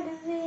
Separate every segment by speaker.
Speaker 1: Friday.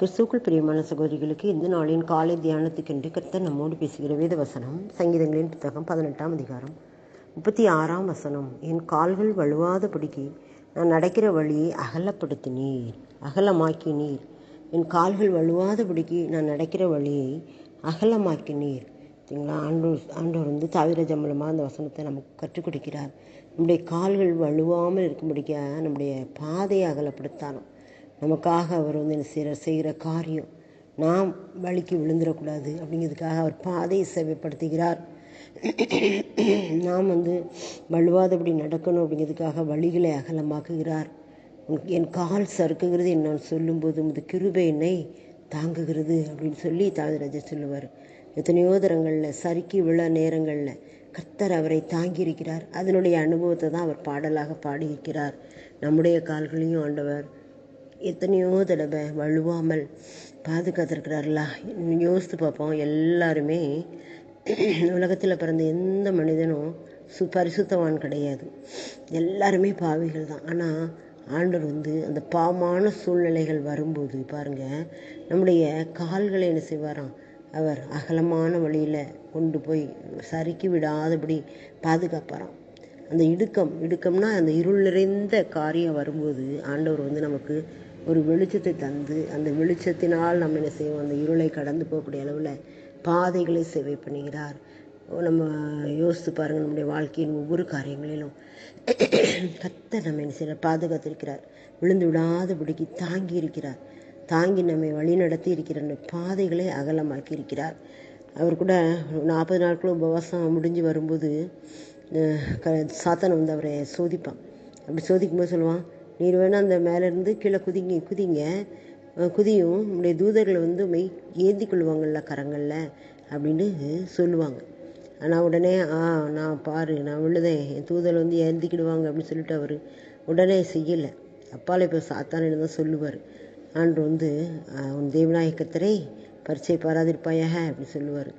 Speaker 2: கிறிஸ்துக்குள் பிரியமான சகோதரிகளுக்கு இந்த நாளின் காலை தியானத்துக்கென்று கர்த்தர் நம்மோடு பேசுகிற வேத வசனம் சங்கீதங்களின் புத்தகம் பதினெட்டாம் அதிகாரம் முப்பத்தி ஆறாம் வசனம். என் கால்கள் வலுவாதபடிக்கு நான் நடக்கிற வழியை அகலப்படுத்தினீர் அகலமாக்கினீர். என் கால்கள் வலுவாதபடிக்கு நான் நடக்கிற வழியை அகலமாக்கினீர். சரிங்களா? ஆண்டோர் ஆண்டோர் வந்து தாவிரஜம் மூலமாக அந்த வசனத்தை நமக்கு கற்றுக் கொடுக்கிறார். நம்முடைய கால்கள் வலுவாமல் இருக்கும்படிக்காக நம்முடைய பாதையை அகலப்படுத்தணும் நமக்காக அவர் வந்து என்ன செய்கிற செய்கிற காரியம். நாம் வழிக்கு விழுந்துடக்கூடாது அப்படிங்கிறதுக்காக அவர் பாதையை சேவைப்படுத்துகிறார். நாம் வந்து வலுவாதபடி நடக்கணும் அப்படிங்கிறதுக்காக வழிகளை அகலமாக்குகிறார். என் கால் சறுக்குகிறது என்று நான் சொல்லும்போது உமது கிருபை என்னை தாங்குகிறது அப்படின்னு சொல்லி தாதிராஜர் சொல்லுவார். எத்தனையோ தரங்களில் சறுக்கி விழ நேரங்களில் கர்த்தர் அவரை தாங்கியிருக்கிறார். அதனுடைய அனுபவத்தை தான் அவர் பாடலாக பாடியிருக்கிறார். நம்முடைய கால்களையும் ஆண்டவர் எத்தனையோ தடவை வழுவாமல் பாதுகாத்திருக்கிறார்களா? யோசித்து பார்ப்போம். எல்லாருமே உலகத்தில் பிறந்த எந்த மனிதனும் சு பரிசுத்தவான் கிடையாது. எல்லாருமே பாவிகள் தான். ஆனால் ஆண்டவர் வந்து அந்த பாவமான சூழ்நிலைகள் வரும்போது பாருங்க நம்முடைய கால்களை என்ன செய்வாராம்? அவர் அகலமான வழியில் கொண்டு போய் சறுக்கி விடாதபடி பாதுகாப்பாராம். அந்த இடுக்கம் இடுக்கம்னா அந்த இருள் நிறைந்த காரியம் வரும்போது ஆண்டவர் வந்து நமக்கு ஒரு வெளிச்சத்தை தந்து அந்த வெளிச்சத்தினால் நம்ம என்ன செய்வோம்? அந்த இருளை கடந்து போகக்கூடிய அளவில் பாதைகளை சேவை பண்ணுகிறார். நம்ம யோசித்து பாருங்கள் நம்முடைய வாழ்க்கையின் ஒவ்வொரு காரியங்களிலும் கத்த நம்ம என்ன செய்ய பாதுகாத்திருக்கிறார். விழுந்து விடாதபடிக்கு தாங்கி இருக்கிறார். தாங்கி நம்மை வழிநடத்தி இருக்கிற பாதைகளை அகலமாக்கி இருக்கிறார். அவர் கூட நாற்பது நாட்கள் உபவாசம் முடிஞ்சு வரும்போது க சாத்தனை வந்து அவரை சோதிப்பான். அப்படி சோதிக்கும்போது சொல்லுவான் நீர் வேணால் அந்த மேலேருந்து கீழே குதிங்க குதிங்க. குதியும். உங்களுடைய தூதர்களை வந்து மெய் ஏந்தி கொள்வாங்கள்ல கரங்களில் அப்படின்னு சொல்லுவாங்க. ஆனால் உடனே ஆ நான் பாரு நான் உள்ளதேன் என் தூதர் வந்து ஏந்திக்கிடுவாங்க அப்படின்னு சொல்லிட்டு அவர் உடனே செய்யலை. அப்பால இப்போ சாத்தானிடம் தான் சொல்லுவார். ஆண்டு வந்து உன் தேவநாயகத்தரை பரிச்சை பாராதிருப்பாயாக அப்படி சொல்லுவார்.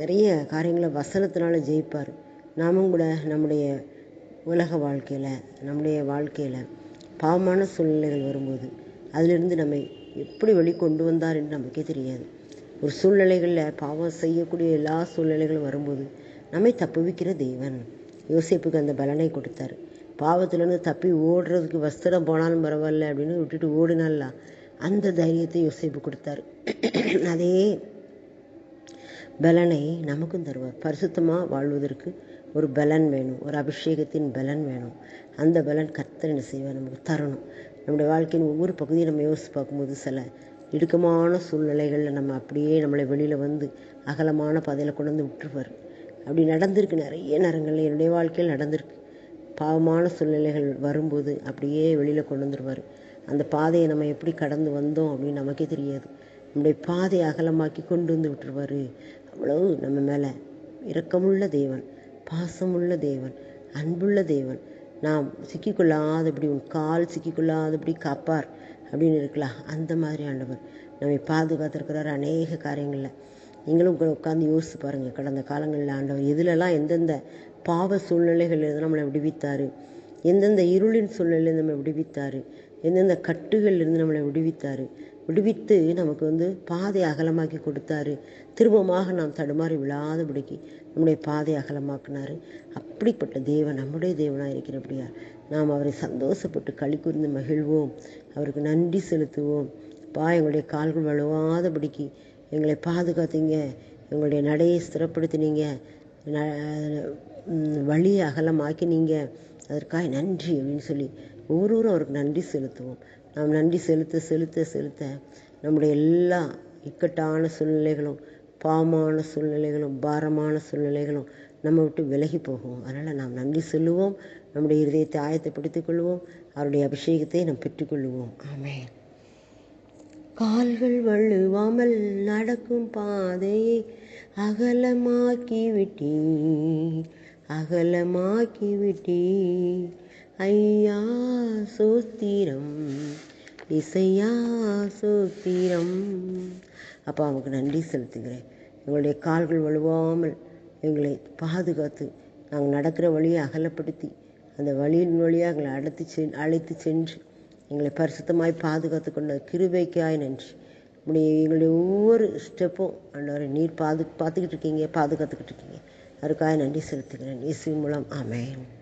Speaker 2: நிறைய காரியங்களை வசனத்தினால ஜெயிப்பார். நாமும் கூட நம்முடைய உலக வாழ்க்கையில் நம்முடைய வாழ்க்கையில் பாவமான சூழ்நிலைகள் வரும்போது அதிலிருந்து நம்மை எப்படி வெளிக்கொண்டு வந்தார் என்று நமக்கே தெரியாது. ஒரு சூழ்நிலைகளில் பாவம் செய்யக்கூடிய எல்லா சூழ்நிலைகளும் வரும்போது நம்மை தப்புவிக்கிற தெய்வன் யோசிப்புக்கு அந்த பலனை கொடுத்தாரு. பாவத்திலேருந்து தப்பி ஓடுறதுக்கு வஸ்திரம் போனாலும் பரவாயில்ல அப்படின்னு விட்டுட்டு ஓடினால அந்த தைரியத்தை யோசிப்பு கொடுத்தாரு. அதே பலனை நமக்கும் தருவார். பரிசுத்தமாக வாழ்வதற்கு ஒரு பலன் வேணும். ஒரு அபிஷேகத்தின் பலன் வேணும். அந்த பலன் கர்த்தர் என்ன செய்வார்? நமக்கு தரணும். நம்முடைய வாழ்க்கையின் ஒவ்வொரு பகுதியும் நம்ம யோசித்து பார்க்கும்போது சில இடுக்கமான சூழ்நிலைகளில் நம்ம அப்படியே நம்மளை வெளியில் வந்து அகலமான பாதையில் கொண்டு வந்து விட்டுருவார். அப்படி நடந்திருக்கு. நிறைய நேரங்களில் என்னுடைய வாழ்க்கையில் நடந்திருக்கு. பாவமான சூழ்நிலைகள் வரும்போது அப்படியே வெளியில் கொண்டு வந்துடுவார் அந்த பாதையை நம்ம எப்படி கடந்து வந்தோம் அப்படின்னு நமக்கே தெரியாது. நம்முடைய பாதையை அகலமாக்கி கொண்டு வந்து விட்டுருவார். அவ்வளவு நம்ம மேலே இரக்கமுள்ள தேவன். பாசமுள்ள தேவன் அன்புள்ள தேவன். நாம் சிக்கிக்கொள்ளாதபடி உன் கால் சிக்கிக்கொள்ளாதபடி காப்பார் அப்படின்னு இருக்கலாம். அந்த மாதிரி ஆண்டவர் நம்மை பாதுகாத்திருக்கிறார் அநேக காரியங்களில். நீங்களும் உட்காந்து யோசித்து பாருங்கள் கடந்த காலங்களில் ஆண்டவர் எதுலெல்லாம் எந்தெந்த பாவ சூழ்நிலைகளிலிருந்து நம்மளை விடுவித்தார்? எந்தெந்த இருளின் சூழ்நிலையிலிருந்து நம்மளை விடுவித்தார்? எந்தெந்த கட்டுகளிலிருந்து நம்மளை விடுவித்தார்? விடுவித்து நமக்கு வந்து பாதை அகலமாக்கி கொடுத்தாரு. திரும்பமாக நாம் தடுமாறி விழாதபடிக்கு நம்முடைய பாதை அகலமாக்குனாரு. அப்படிப்பட்ட தேவன் நம்முடைய தேவனாக இருக்கிறபடியார் நாம் அவரை சந்தோஷப்பட்டு களி கூர்ந்து மகிழ்வோம். அவருக்கு நன்றி செலுத்துவோம். பா எங்களுடைய கால்கள் வலுவாதபடிக்கு எங்களை பாதுகாத்தீங்க. எங்களுடைய நடையை ஸ்திரப்படுத்தினீங்க. ந- வழியை அகலமாக்கினீங்க. அதற்காக நன்றி அப்படின்னு சொல்லி ஒவ்வொருவரும் அவருக்கு நன்றி செலுத்துவோம். நாம் நன்றி செலுத்த செலுத்த செலுத்த நம்முடைய எல்லா இக்கட்டான சூழ்நிலைகளும் பாவமான சூழ்நிலைகளும் பாரமான சூழ்நிலைகளும் நம்ம விட்டு விலகி போகும். அதனால் நாம் நன்றி சொல்லுவோம். நம்முடைய இருதயத்தை ஆயத்தப்படுத்திக் கொள்வோம். அவருடைய அபிஷேகத்தை நாம் பெற்றுக்கொள்வோம் ஆமே கால்கள் வழுவாமல் நடக்கும் பாதையை அகலமாக்கி விட்டி அகலமாக்கி விட்டி ஐயா சோத்திரம் இசையா சோத்திரம். அப்போ அவனுக்கு நன்றி செலுத்துகிறேன். எங்களுடைய கால்கள் வலுவாமல் எங்களை பாதுகாத்து நாங்கள் நடக்கிற வழியை அகலப்படுத்தி அந்த வழியின் வழியாக எங்களை அடைத்து சென் அழைத்து சென்று எங்களை பரிசுத்தமாய் பாதுகாத்து கொண்ட கிருபைக்காய் நன்றி. நம்முடைய எங்களுடைய ஒவ்வொரு ஸ்டெப்பும் ஆண்டவரை நீர் பாது பார்த்துக்கிட்டு இருக்கீங்க பாதுகாத்துக்கிட்டு இருக்கீங்க. அதுக்காக நன்றி செலுத்துகிறேன். இசை மூலம் ஆமென்.